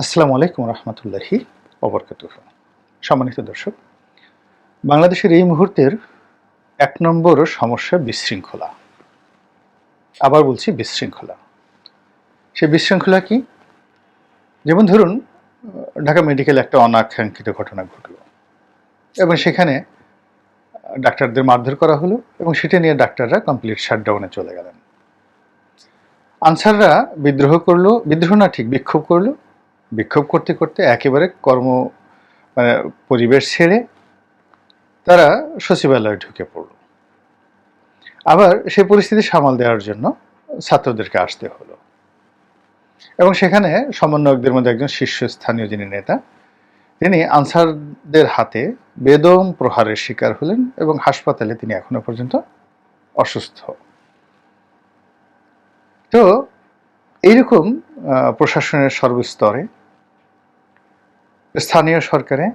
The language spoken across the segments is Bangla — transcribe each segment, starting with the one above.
আসসালামু আলাইকুম রহমতুল্লাহি অবরকাতুহ সম্মানিত দর্শক, বাংলাদেশের এই মুহূর্তের এক নম্বর সমস্যা বিশৃঙ্খলা। আবার বলছি বিশৃঙ্খলা। সে বিশৃঙ্খলা কি? যেমন ধরুন, ঢাকা মেডিকেল একটা অনাকাঙ্ক্ষিত ঘটনা ঘটলো এবং সেখানে ডাক্তারদের মারধর করা হলো এবং সেটা নিয়ে ডাক্তাররা কমপ্লিট শাটডাউনে চলে গেলেন। আনসাররা বিদ্রোহ করল, বিদ্রোহ না ঠিক, বিক্ষোভ করল বিক্ষোভ করতে করতে একেবারে কর্ম মানে পরিবেশ ছেড়ে তারা সচিবালয়ে ঢুকে পড়ল। আবার সেই পরিস্থিতি সামাল দেওয়ার জন্য ছাত্রদেরকে আসতে হলো। এবং সেখানে সমন্বয়কদের মধ্যে একজন শীর্ষস্থানীয় যিনি নেতা, তিনি আনসারদের হাতে বেদম প্রহারের শিকার হলেন এবং হাসপাতালে তিনি এখনও পর্যন্ত অসুস্থ। তো এইরকম প্রশাসনের সর্বস্তরে স্থানীয় সরকারে,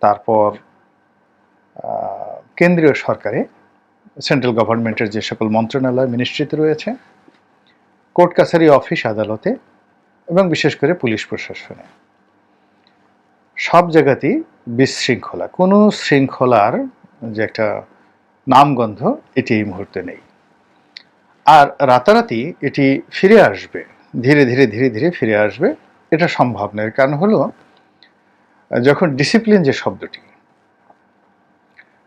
তারপর কেন্দ্রীয় সরকারে, সেন্ট্রাল গভর্নমেন্টের যে সকল মন্ত্রণালয় মিনিস্ট্রিতে রয়েছে কোর্ট কাছারি অফিস আদালতে এবং বিশেষ করে পুলিশ প্রশাসনে। সব জায়গাতেই বিশৃঙ্খলা। কোনো শৃঙ্খলার যে একটা নামগন্ধ এটি এই মুহূর্তে নেই। আর রাতারাতি এটি ফিরে আসবে, ধীরে ধীরে ধীরে ধীরে ফিরে আসবে, এটা সম্ভব নয়। কারণ হলো যখন ডিসিপ্লিন যে শব্দটি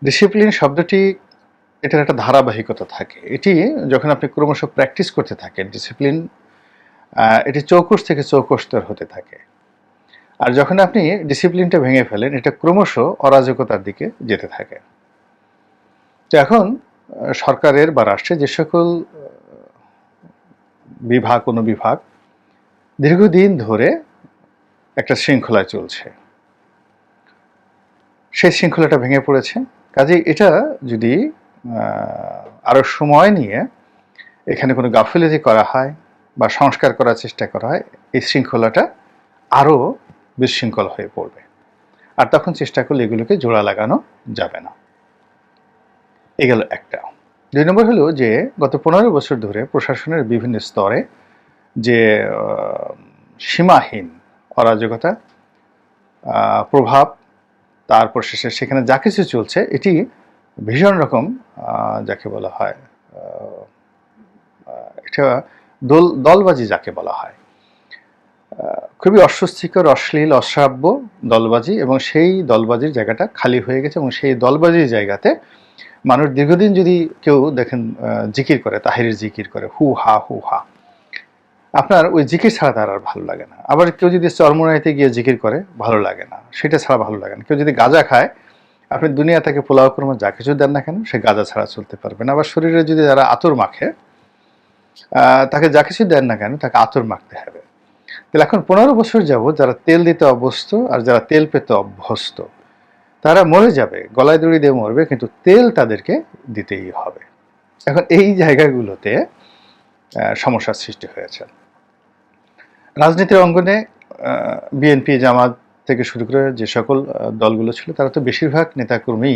ডিসিপ্লিন শব্দটি এটার একটা ধারাবাহিকতা থাকে। এটি যখন আপনি ক্রমশ প্র্যাকটিস করতে থাকেন ডিসিপ্লিন এটি চৌকোষ থেকে চৌকোস্তর হতে থাকে। আর যখন আপনি ডিসিপ্লিনটা ভেঙে ফেলেন, এটা ক্রমশ অরাজকতার দিকে যেতে থাকে। তো এখন সরকারের বা রাষ্ট্রের যে সকল বিভাগ কোনো বিভাগ দীর্ঘদিন ধরে একটা শৃঙ্খলায় চলছে। সেই শৃঙ্খলাটা ভেঙে পড়েছে। কাজে এটা যদি আহ, আরও সময় নিয়ে এখানে কোনো গাফিলতি করা হয় বা সংস্কার করার চেষ্টা করা হয় এই শৃঙ্খলাটা আরও বিশৃঙ্খল হয়ে পড়বে। আর তখন চেষ্টা করলে এগুলোকে জোড়া লাগানো যাবে না। এ একটা। দুই নম্বর হলো যে গত পনেরো বছর ধরে প্রশাসনের বিভিন্ন স্তরে যে সীমাহীন অরাজকতা প্রভাব তারপর শেষে সেখানে যা কিছু চলছে, এটি ভীষণ রকম যাকে বলা হয় এটা দল, দলবাজি যাকে বলা হয়। খুবই অস্বস্তিকর, অশ্লীল, অশ্রাব্য দলবাজি এবং সেই দলবাজির জায়গাটা খালি হয়ে গেছে এবং সেই দলবাজির জায়গাতে মানুষ দীর্ঘদিন যদি কেউ দেখেন জিকির করে, তাহিরের জিকির করে, হু হা হু হা। আপনার ওই জিকির ছাড়া তার আর ভালো লাগে না। আবার কেউ যদি চরমোনাইতে গিয়ে জিকির করে, ভালো লাগে না। সেটা ছাড়া ভালো লাগে না। কেউ যদি গাঁজা খায়, আপনি দুনিয়া থেকে পোলাও কর্ম যা কিছু দেন না কেন, সে গাঁজা ছাড়া চলতে পারবে না। আবার শরীরে যদি যারা আতর মাখে তাকে যা কিছু দেন না কেন, তাকে আতর মাখতে হবে। তাহলে এখন পনেরো বছর যাব যারা তেল দিতে অভ্যস্ত আর যারা তেল পেতে অভ্যস্ত, তারা মরে যাবে, গলায় দড়ি দিয়ে মরবে, কিন্তু তেল তাদেরকে দিতেই হবে। এখন এই জায়গাগুলোতে সমস্যার সৃষ্টি হয়েছে। রাজনীতির অঙ্গনে বিএনপি, জামাত থেকে শুরু করে যে সকল দলগুলো ছিল, তারা তো বেশিরভাগ নেতাকর্মী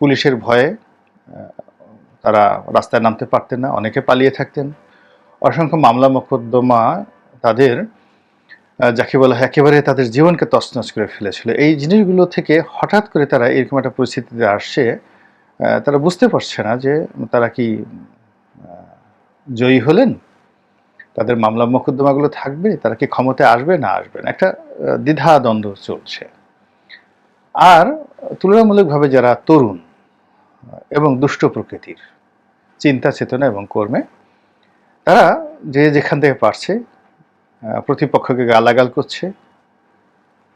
পুলিশের ভয়ে তারা রাস্তায় নামতে পারতেন না, অনেকে পালিয়ে থাকতেন। অসংখ্য মামলা, মোকদ্দমা তাদের যাকে বলা হয় একেবারে তাদের জীবনকে তছনছ করে ফেলেছিল। এই জিনিসগুলো থেকে হঠাৎ করে তারা এরকম একটা পরিস্থিতিতে আসছে তারা বুঝতে পারছে না যে তারা কি জয়ী হলেন? তাদের মামলা মোকদ্দমাগুলো থাকবে, তারা কি ক্ষমতায় আসবে না আসবে না? একটা দ্বিধা দ্বন্দ্ব চলছে। আর তুলনামূলকভাবে যারা তরুণ এবং দুষ্ট প্রকৃতির চিন্তা চেতনা এবং কর্মে, তারা যে যেখান থেকে পারছে প্রতিপক্ষকে গালাগাল করছে,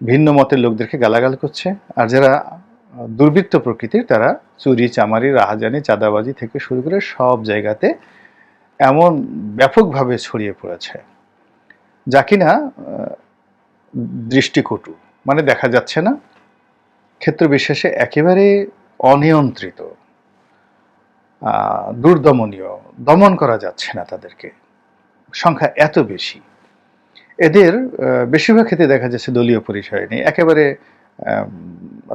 ভিন্ন মতের লোকদেরকে গালাগাল করছে, আর যারা দুর্বৃত্ত প্রকৃতির, তারা চুরি, চামারি, রাহাজানি, চাঁদাবাজি থেকে শুরু করে সব জায়গাতে এমন ব্যাপকভাবে ছড়িয়ে পড়েছে, যা কিনা দৃষ্টিকটু। মানে দেখা যাচ্ছে না ক্ষেত্র বিশেষে একেবারে অনিয়ন্ত্রিত দুর্দমনীয়, দমন করা যাচ্ছে না তাদেরকে। সংখ্যা এত বেশি। এদের বেশিরভাগ ক্ষেত্রে দেখা যাচ্ছে দলীয় পরিচয় নেই। একেবারে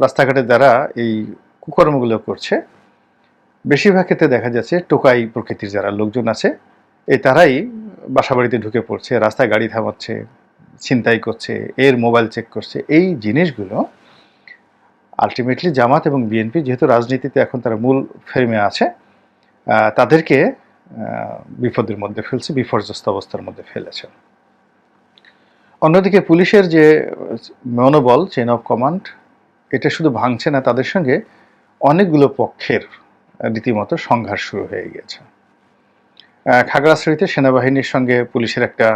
রাস্তাঘাটে যারা এই কুকর্মগুলো করছে বেশিরভাগ ক্ষেত্রে দেখা যাচ্ছে টোকাই প্রকৃতির যারা লোকজন আছে এই তারাই বাসাবাড়িতে ঢুকে পড়ছে, রাস্তায় গাড়ি থামাচ্ছে, ছিনতাই করছে, এর মোবাইল চেক করছে। এই জিনিসগুলো আলটিমেটলি জামাত এবং বিএনপি যেহেতু রাজনীতিতে এখন তারা মূল ফ্রেমে আছে তাদেরকে বিপদের মধ্যে ফেলছে, বিপর্যস্ত অবস্থার মধ্যে ফেলেছে। অন্যদিকে পুলিশের যে মনোবল চেন অফ কমান্ড এটা শুধু ভাঙছে না, তাদের সঙ্গে অনেকগুলো পক্ষের রীতিমতো সংঘাত শুরু হয়ে গিয়েছে। খাগড়াছড়িতে সেনাবাহিনীর সঙ্গে পুলিশের একটা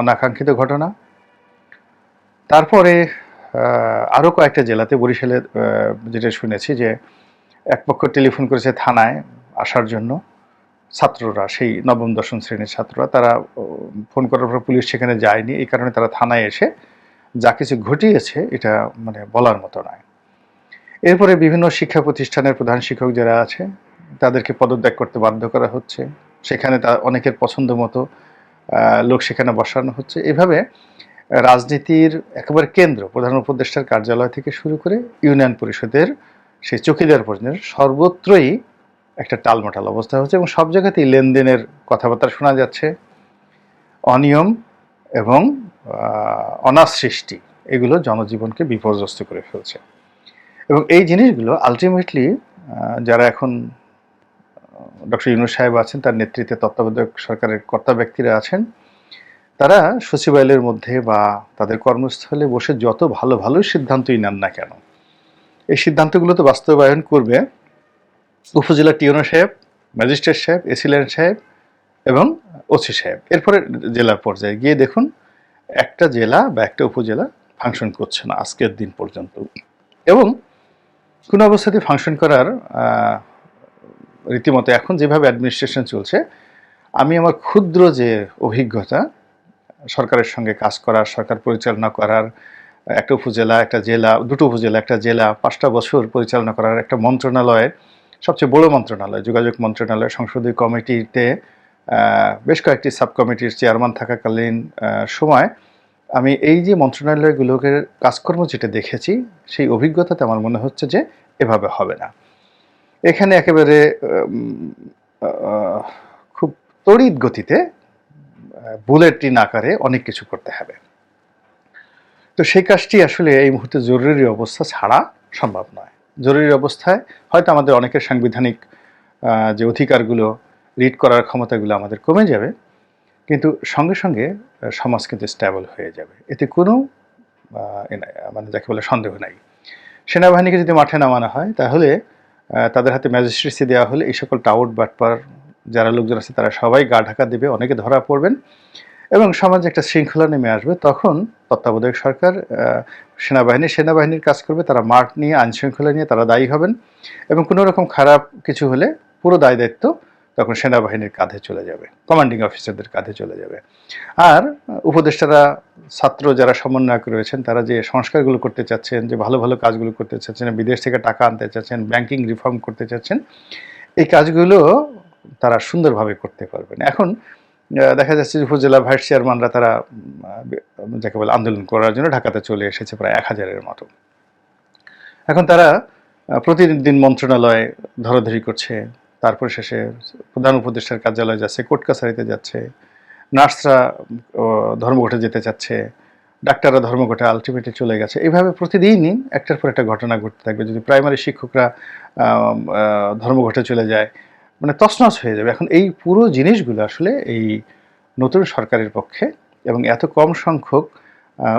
অনাকাঙ্ক্ষিত ঘটনা। তারপরে আরও কয়েকটা জেলাতে বরিশালে যেটা শুনেছি যে এক পক্ষ টেলিফোন করেছে থানায় আসার জন্য। ছাত্ররা, সেই নবম, দশম শ্রেণির ছাত্ররা, তারা ফোন করার পর পুলিশ সেখানে যায়নি। এই কারণে তারা থানায় এসে যা কিছু ঘটিয়েছে, এটা মানে বলার মতো নয়। এরপরে বিভিন্ন শিক্ষা প্রতিষ্ঠানের প্রধান শিক্ষক যারা আছে তাদেরকে পদত্যাগ করতে বাধ্য করা হচ্ছে। সেখানে তা অনেকের পছন্দ মতো লোক সেখানে বসানো হচ্ছে। এভাবে রাজনীতির একেবারে কেন্দ্র প্রধান উপদেষ্টার কার্যালয় থেকে শুরু করে ইউনিয়ন পরিষদের সেই চকিদার পর্যন্ত সর্বত্রই একটা টালমাটাল অবস্থা হচ্ছে এবং সব জায়গাতেই লেনদেনের কথাবার্তা শোনা যাচ্ছে। অনিয়ম এবং আহ, অনার সৃষ্টি এগুলো জনজীবনকে বিপর্যস্ত করে ফেলছে। এবং এই জিনিসগুলো আলটিমেটলি যারা এখন ডক্টর ইউনুস সাহেব আছেন, তার নেতৃত্বে তত্ত্বাবধায়ক সরকারের কর্তা ব্যক্তিরা আছেন, তারা সচিবালয়ের মধ্যে বা তাদের কর্মস্থলে বসে যত ভালো ভালো সিদ্ধান্তই নেন না কেন, এই সিদ্ধান্তগুলো তো বাস্তবায়ন করবে উপজেলা টিওনো সাহেব, ম্যাজিস্ট্রেট সাহেব এসিলেন্ট সাহেব এবং ওসি সাহেব। এরপরে জেলার পর্যায়ে গিয়ে দেখুন, একটা জেলা বা একটা উপজেলা ফাংশন করছে না, আজকের দিন পর্যন্ত। এবং কোনো অবস্থাতে ফাংশন করার রীতিমতো এখন যেভাবে অ্যাডমিনিস্ট্রেশন চলছে, আমি আমার ক্ষুদ্র যে অভিজ্ঞতা, সরকারের সঙ্গে কাজ করার, সরকার পরিচালনা করার, একটা উপজেলা, একটা জেলা, দুটো উপজেলা, একটা জেলা, পাঁচটা বছর পরিচালনা করার একটা মন্ত্রণালয়ের সবচেয়ে বড় মন্ত্রণালয়, যোগাযোগ মন্ত্রণালয়, সংসদীয় কমিটিতে বেশ কয়েকটি সাব কমিটির চেয়ারম্যান থাকাকালীন সময় আমি এই যে মন্ত্রণালয়গুলোকে কাজকর্ম যেটা দেখেছি, সেই অভিজ্ঞতাতে আমার মনে হচ্ছে যে এভাবে হবে না। এখানে একেবারে খুব তড়িৎ গতিতে বুলেট ট্রেন আকারে অনেক কিছু করতে হবে। তো সেই কাজটি আসলে এই মুহূর্তে জরুরি অবস্থা ছাড়া সম্ভব নয়। জরুরি অবস্থায় হয়তো আমাদের অনেকের সাংবিধানিক যে অধিকারগুলো রিড করার ক্ষমতাগুলো আমাদের কমে যাবে, কিন্তু সঙ্গে সঙ্গে সমাজ কিন্তু স্ট্যাবল হয়ে যাবে। এতে কোনো মানে যাকে বলে সন্দেহ নাই। সেনাবাহিনীকে যদি মাঠে নামানো হয়, তাহলে তাদের হাতে ম্যাজিস্ট্রেসি দেওয়া হলে এই সকল টাউট বাটপার যারা লোকজন আছে, তারা সবাই গা ঢাকা দেবে, অনেকে ধরা পড়বেন এবং সমাজে একটা শৃঙ্খলা নেমে আসবে। তখন তত্ত্বাবধায়ক সরকার সেনাবাহিনী, সেনাবাহিনীর কাজ করবে, তারা মাঠ নিয়ে আইন শৃঙ্খলা নিয়ে তারা দায়ী হবেন এবং কোনো রকম খারাপ কিছু হলে পুরো দায় দায়িত্ব তখন সেনাবাহিনীর কাঁধে চলে যাবে কমান্ডিং অফিসারদের কাঁধে চলে যাবে। আর উপদেষ্টারা, ছাত্র যারা সমন্বয়ক রয়েছেন, তারা যে সংস্কারগুলো করতে চাচ্ছেন, যে ভালো ভালো কাজগুলো করতে চাচ্ছেন, বিদেশ থেকে টাকা আনতে চাচ্ছেন ব্যাংকিং রিফর্ম করতে চাচ্ছেন, এই কাজগুলো তারা সুন্দরভাবে করতে পারবেন। এখন দেখা যাচ্ছে যে উপজেলা ভাইস চেয়ারম্যানরা তারা যাকে বলে আন্দোলন করার জন্য ঢাকাতে চলে এসেছে প্রায় এক হাজারের মতো। এখন তারা প্রতিদিন মন্ত্রণালয় ধরাধরি করছে তারপর শেষে প্রধান উপদেষ্টার কার্যালয়ে যাচ্ছে, কোর্ট কাছারিতে যাচ্ছে, নার্সরা ধর্মঘটে যেতে চাচ্ছে, ডাক্তাররা ধর্মঘটে আলটিমেটলি চলে গেছে। এইভাবে প্রতিদিনই একটার পর একটা ঘটনা ঘটতে থাকবে। যদি প্রাইমারি শিক্ষকরা ধর্মঘটে চলে যায় মানে তছনছ হয়ে যাবে। এখন এই পুরো জিনিসগুলো আসলে এই নতুন সরকারের পক্ষে এবং এত কম সংখ্যক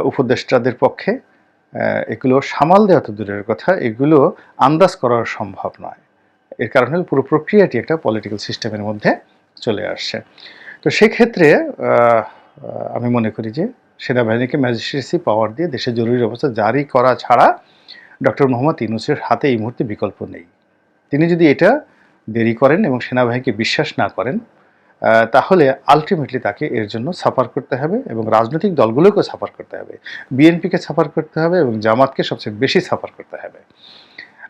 উপদেষ্টাদের পক্ষে এগুলো সামাল দেওয়া তো দূরের কথা। এগুলো আন্দাজ করা সম্ভব নয়। এর কারণে পুরো প্রক্রিয়াটি একটা পলিটিক্যাল সিস্টেমের মধ্যে চলে আসছে। তো সেক্ষেত্রে আমি মনে করি যে সেনাবাহিনীকে ম্যাজিস্ট্রেসি পাওয়ার দিয়ে দেশে জরুরি অবস্থা জারি করা ছাড়া ডক্টর মোহাম্মদ ইউনুসের হাতে এই মুহূর্তে বিকল্প নেই। তিনি যদি এটা দেরি করেন এবং সেনাবাহিনীকে বিশ্বাস না করেন তাহলে আলটিমেটলি তাকে এর জন্য সাফার করতে হবে এবং রাজনৈতিক দলগুলোকেও সাফার করতে হবে। বিএনপিকে সাফার করতে হবে এবং জামাতকে সবচেয়ে বেশি সাফার করতে হবে।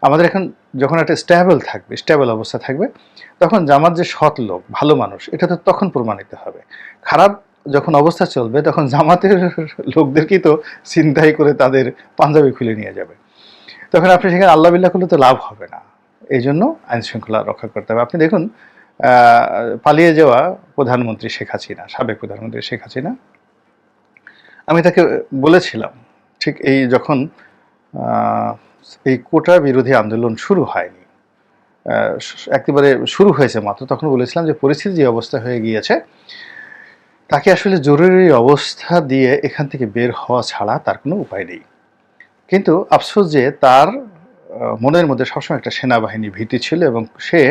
আমাদের এখন যখন একটা স্ট্যাবল থাকবে স্ট্যাবল অবস্থা থাকবে, তখন জামাত যে সৎ লোক, ভালো মানুষ, এটা তো তখন প্রমাণিত হবে। খারাপ যখন অবস্থা চলবে, তখন জামাতের লোকদেরকেই তো চিন্তাই করে তাদের পাঞ্জাবি খুলে নিয়ে যাবে। তখন আপনি সেখানে আল্লাহ বিল্লাহ করলে তো লাভ হবে না। এই জন্য আইন শৃঙ্খলা রক্ষা করতে হবে। আপনি দেখুন পালিয়ে যাওয়া প্রধানমন্ত্রী শেখ হাসিনা, সাবেক প্রধানমন্ত্রী শেখ হাসিনা, আমি তাকে বলেছিলাম, ঠিক এই যখন এই কোটা বিরোধী আন্দোলন শুরু হয়নি। একেবারে শুরু হয়েছে মাত্র। তখন বলেছিলাম যে পরিস্থিতি যে অবস্থা হয়ে গিয়েছে, তাকে আসলে জরুরি অবস্থা দিয়ে এখান থেকে বের হওয়া ছাড়া তার কোনো উপায় নেই। কিন্তু আফসোস যে তার মনের মধ্যে সবসময় একটা সেনাবাহিনী ভীতি ছিল এবং সে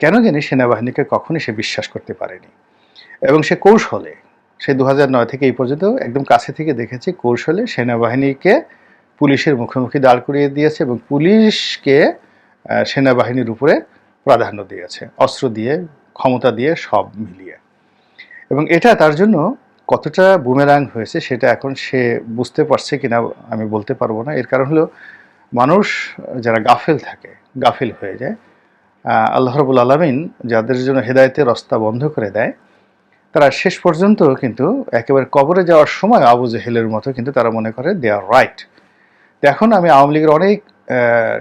কেন জানি সেনাবাহিনীকে কখনই সে বিশ্বাস করতে পারেনি। এবং সে কৌশলে, সে দু থেকে এই পর্যন্ত একদম কাছে থেকে দেখেছি কৌশলে সেনাবাহিনীকে পুলিশের মুখোমুখি দাঁড় করিয়ে দিয়েছে এবং পুলিশকে সেনাবাহিনীর উপরে প্রাধান্য দিয়েছে, অস্ত্র দিয়ে, ক্ষমতা দিয়ে সব মিলিয়ে। এবং এটা তার জন্য কতটা বুমেরাং হয়েছে সেটা এখন সে বুঝতে পারছে কিনা আমি বলতে পারব না। এর কারণ হলো, মানুষ যারা গাফেল থাকে, গাফিল হয়ে যায় আল্লাহ রবুল আলমিন যাদের জন্য হেদায়েতের রাস্তা বন্ধ করে দেয়, তারা শেষ পর্যন্ত কিন্তু একেবারে কবরে যাওয়ার সময় আবু জেহেলের মতো কিন্তু তারা মনে করে দে আর রাইট। এখন আমি আওয়ামী লীগের অনেক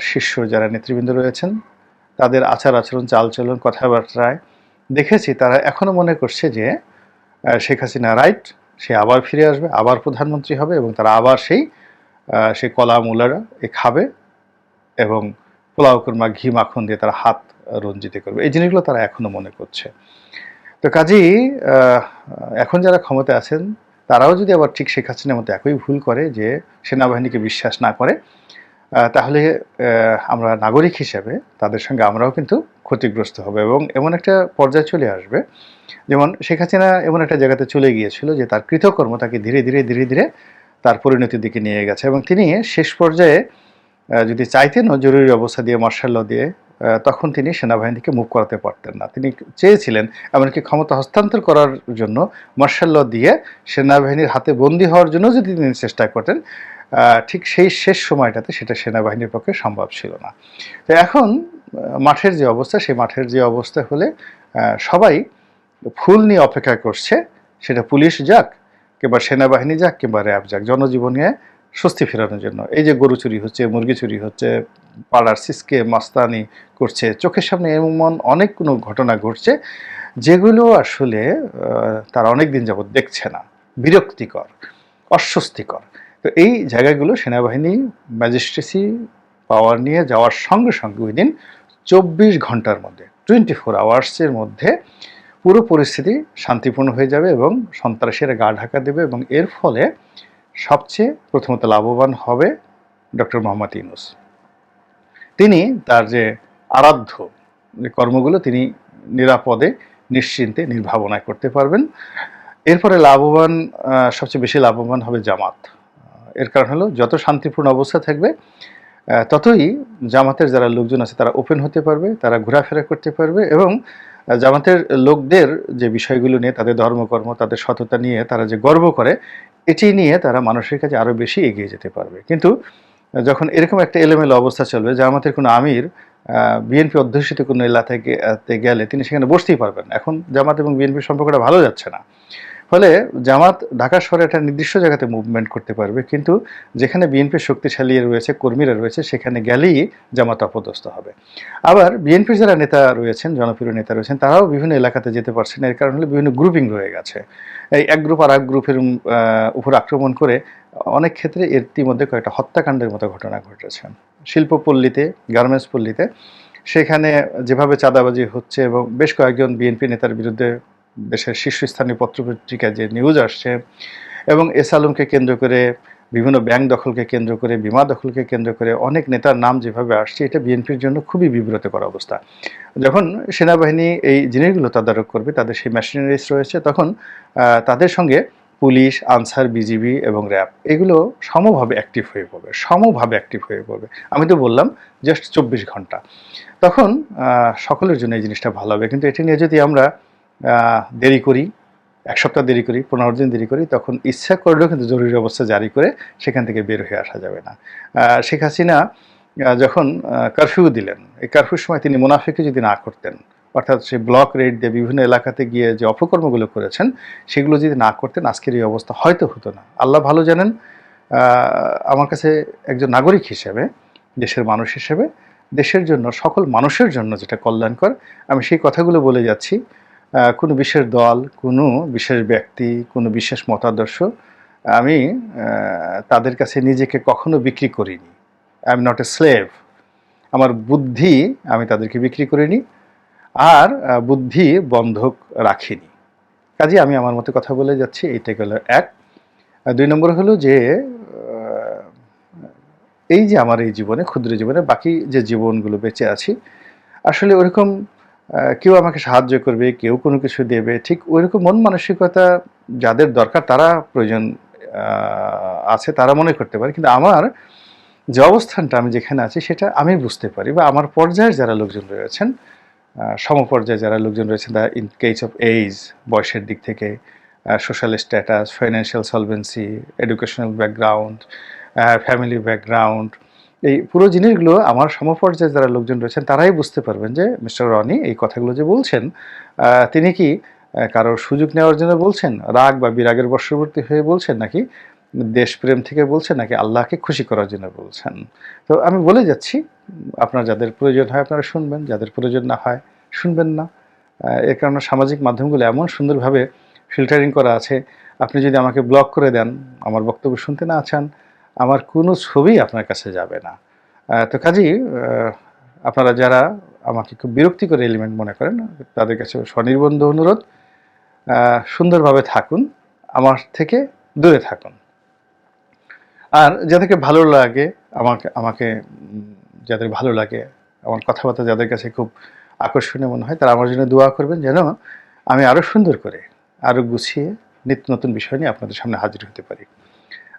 শিষ্য যারা নেতৃবৃন্দ রয়েছেন, তাদের আচার আচরণ, চালচলন, কথাবার্তায় দেখেছি, তারা এখনও মনে করছে যে শেখ হাসিনা রাইট সে আবার ফিরে আসবে, আবার প্রধানমন্ত্রী হবে এবং তারা আবার সেই সেই কলা মূলারা এ খাবে এবং পোলাও কুরমা ঘি মাখন দিয়ে তারা হাত রঞ্জিত করবে। এই জিনিসগুলো তারা এখনও মনে করছে। তো কাজেই এখন যারা ক্ষমতায় আছেন তারাও যদি আবার ঠিক শেখ হাসিনার মতো একই ভুল করে যে সেনাবাহিনীকে বিশ্বাস না করে তাহলে আমরা নাগরিক হিসেবে তাদের সঙ্গে আমরাও কিন্তু ক্ষতিগ্রস্ত হবে। এবং এমন একটা পর্যায়ে চলে আসবে, যেমন শেখ হাসিনা এমন একটা জায়গাতে চলে গিয়েছিল যে তার কৃতকর্ম তাকে ধীরে ধীরে ধীরে ধীরে তার পরিণতির দিকে নিয়ে গেছে। এবং তিনি শেষ পর্যায়ে যদি চাইতেনও জরুরি অবস্থা দিয়ে, মার্শাল দিয়ে তখন তিনি সেনাবাহিনীকে মুভ করাতে পারতেন না। তিনি চেয়েছিলেন এমনকি ক্ষমতা হস্তান্তর করার জন্য মার্শাল ল দিয়ে সেনাবাহিনীর হাতে বন্দী হওয়ার জন্য যদি তিনি চেষ্টা করতেন ঠিক সেই শেষ সময়টাতে সেটা সেনাবাহিনীর পক্ষে সম্ভব ছিল না। তো এখন মাঠের যে অবস্থা, সেই মাঠের যে অবস্থা হলে সবাই ফুল নিয়ে অপেক্ষা করছে। সেটা পুলিশ যাক কিংবা সেনাবাহিনী যাক কিংবা র্যাব যাক, জনজীবনে স্বস্তি ফেরানোর জন্য। এই যে গরু চুরি হচ্ছে, মুরগি চুরি হচ্ছে, পাড়ার সিসকে মাস্তানি করছে, চোখের সামনে এমন অনেক কোনো ঘটনা ঘটছে, যেগুলো আসলে তারা অনেক দিন যাবৎ দেখছে না। বিরক্তিকর, অস্বস্তিকর। তো এই জায়গাগুলো সেনাবাহিনী ম্যাজিস্ট্রেসি পাওয়ার নিয়ে যাওয়ার সঙ্গে সঙ্গে ওই দিন চব্বিশ ঘণ্টার মধ্যে টোয়েন্টি ফোর আওয়ার্সের মধ্যে পুরো পরিস্থিতি শান্তিপূর্ণ হয়ে যাবে এবং সন্ত্রাসীরা গা ঢাকা দেবে এবং এর ফলে সবচেয়ে প্রথমত লাভবান হবে ডক্টর মোহাম্মদ ইউনুস। তিনি তার যে আরাধ্য যে কর্মগুলো তিনি নিরাপদে, নিশ্চিন্তে, নির্ভাবনায় করতে পারবেন। এরপরে লাভবান সবচেয়ে বেশি লাভবান হবে জামাত। এর কারণ হলো যত শান্তিপূর্ণ অবস্থা থাকবে ততই জামাতের যারা লোকজন আছে তারা ওপেন হতে পারবে, তারা ঘোরাফেরা করতে পারবে এবং জামাতের লোকদের যে বিষয়গুলো নিয়ে, তাদের ধর্মকর্ম, তাদের সততা নিয়ে তারা যে গর্ব করে, এটি নিয়ে তারা মানুষের কাছে আরও বেশি এগিয়ে যেতে পারবে। কিন্তু, যখন এরকম একটা এলোমেলো অবস্থা চলবে, জামাতের কোনো আমির বিএনপি অধ্যুষিত কোনো এলাকাতে গেলে তিনি সেখানে বসতেই পারবেন এখন জামাত এবং বিএনপির সম্পর্কটা ভালো যাচ্ছে না। ফলে জামাত ঢাকা শহরে একটা নির্দিষ্ট জায়গাতে মুভমেন্ট করতে পারবে, কিন্তু যেখানে বিএনপির শক্তিশালী রয়েছে, কর্মীরা রয়েছে, সেখানে গেলেই জামাত অপদস্থ হবে। আবার বিএনপির যারা নেতা রয়েছেন, জনপ্রিয় নেতা রয়েছেন, তারাও বিভিন্ন এলাকাতে যেতে পারছেন, এর কারণ হলো বিভিন্ন গ্রুপিং রয়ে গেছে। এই এক গ্রুপ আর এক গ্রুপের উপর আক্রমণ করে অনেক ক্ষেত্রে এর ইতিমধ্যে কয়েকটা হত্যাকাণ্ডের মতো ঘটনা ঘটেছে। শিল্পপল্লীতে গার্মেন্টস পল্লীতে সেখানে যেভাবে চাঁদাবাজি হচ্ছে এবং বেশ কয়েকজন বিএনপি নেতার বিরুদ্ধে দেশের শীর্ষস্থানীয় পত্রপত্রিকায় যে নিউজ আসছে এবং এস আলমকে কেন্দ্র করে, বিভিন্ন ব্যাংক দখলকে কেন্দ্র করে, বিমা দখলকে কেন্দ্র করে অনেক নেতার নাম যেভাবে আসছে, এটা বিএনপির জন্য খুবই বিব্রতকর অবস্থা। যখন সেনাবাহিনী এই জিনিসগুলো তদারক করবে, তাদের সেই মেশিনারিজ রয়েছে, তখন তাদের সঙ্গে পুলিশ, আনসার, বিজিবি এবং র্যাব, এগুলো সমভাবে অ্যাক্টিভ হয়ে পড়বে, সমভাবে অ্যাক্টিভ হয়ে পড়বে। আমি তো বললাম জাস্ট চব্বিশ ঘণ্টা। তখন সকলের জন্য এই জিনিসটা ভালো হবে, কিন্তু এটি নিয়ে যদি আমরা দেরি করি, এক সপ্তাহ দেরি করি, পনেরো দিন দেরি করি, তখন ইচ্ছা করলেও কিন্তু জরুরি অবস্থা জারি করে সেখান থেকে বের হয়ে আসা যাবে না। শেখ হাসিনা যখন কারফিউ দিলেন, এই কারফিউর সময় তিনি মুনাফিকে যদি না করতেন, অর্থাৎ সেই ব্লক রেড দিয়ে বিভিন্ন এলাকাতে গিয়ে যে অপকর্মগুলো করেছেন, সেগুলো যদি না করতেন, আজকের এই অবস্থা হয়তো হতো না। আল্লাহ ভালো জানেন আমার কাছে একজন নাগরিক হিসেবে, দেশের মানুষ হিসেবে, দেশের জন্য, সকল মানুষের জন্য যেটা কল্যাণকর, আমি সেই কথাগুলো বলে যাচ্ছি। কোনো বিশেষ দল, কোনো বিশেষ ব্যক্তি, কোনো বিশেষ মতাদর্শ আমি তাদের কাছে নিজেকে কখনো বিক্রি করিনি। I am not a slave আমার বুদ্ধি আমি তাদেরকে বিক্রি করিনি আর বুদ্ধি বন্ধক রাখিনি। কাজে আমি আমার মতো কথা বলে যাচ্ছি এইটা গেল এক। দুই নম্বর হলো যে এই যে আমার এই জীবনে, ক্ষুদ্র জীবনে, বাকি যে জীবনগুলো বেঁচে আছি, আসলে ওরকম কেউ আমাকে সাহায্য করবে, কেউ কোনো কিছু দেবে। ঠিক ওইরকম মন মানসিকতা যাদের দরকার, তারা প্রয়োজন আছে, তারা মনে করতে পারে। কিন্তু আমার যে অবস্থানটা আমি যেখানে আছি, সেটা আমি বুঝতে পারি বা আমার পর্যায়ের যারা লোকজন রয়েছেন সমপর্যায়ে যারা লোকজন রয়েছেন the in case of age বয়সের দিক থেকে social status financial solvency educational background family background এই পুরো জিনিসগুলো আমার সমপর্যায়ে যারা লোকজন রয়েছেন, তারাই বুঝতে পারবেন যে মিস্টার রনি এই কথাগুলো যে বলছেন তিনি কি কারোর সুযোগ নেওয়ার জন্য বলছেন? রাগ বা বিরাগের বর্ষবর্তী হয়ে বলছেন নাকি? দেশপ্রেম থেকে বলছেন নাকি? আল্লাহকে খুশি করার জন্য বলছেন। তো আমি বলে যাচ্ছি, আপনার যাদের প্রয়োজন হয় আপনারা শুনবেন, যাদের প্রয়োজন না হয় শুনবেন না। এর কারণে সামাজিক মাধ্যমগুলো এমন সুন্দরভাবে ফিল্টারিং করা আছে। আপনি যদি আমাকে ব্লক করে দেন, আমার বক্তব্য শুনতে না চান আমার কোনো ছবি আপনার কাছে যাবে না। তো কাজেই আপনারা যারা আমাকে খুব বিরক্তিকর এলিমেন্ট মনে করেন, তাদের কাছে স্বনির্বন্ধ অনুরোধ সুন্দরভাবে থাকুন, আমার থেকে দূরে থাকুন। আর যাদেরকে ভালো লাগে, আমাকে আমাকে যাদের ভালো লাগে, আমার কথাবার্তা যাদের কাছে খুব আকর্ষণীয় মনে হয়, তারা আমার জন্য দোয়া করবেন যেন আমি আরও সুন্দর করে আরও গুছিয়ে নিত্য নতুন বিষয় নিয়ে আপনাদের সামনে হাজির হতে পারি।